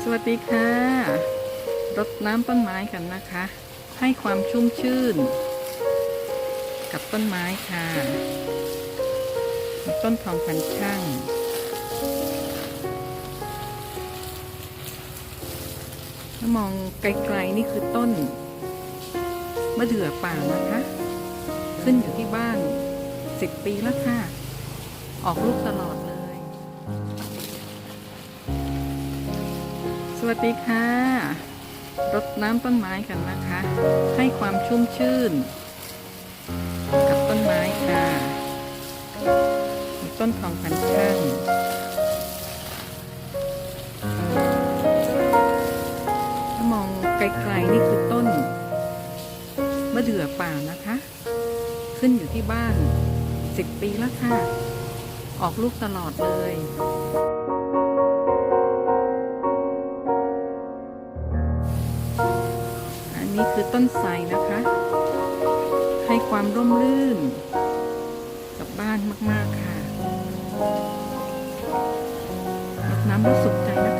สวัสดีค่ะ รดน้ำต้นไม้กันนะคะ ให้ความชุ่มชื่น กับต้นไม้ค่ะ ต้นทองพันช่างถ้ามองไกลๆนี่คือต้นมะเดื่อป่านะคะ ขึ้นอยู่ที่บ้านสิบปีแล้วค่ะ ออกลูกตลอดเลย วัสดีค่ะ รดน้ำต้นไม้กันนะคะ ให้ความชุ่มชื่น กับต้นไม้ค่ะต้นทองพันช่างถ้ามองไกลๆนี่คือต้นมะเดื่อป่านะคะ ขึ้นอยู่ที่บ้านสิบปีแล้วค่ะ ออกลูกตลอดเลย นี้คือต้นไทรนะคะ ให้ความร่มรื่น กับบ้านมาก ๆ ค่ะรดน้ำรู้สุขใจนะ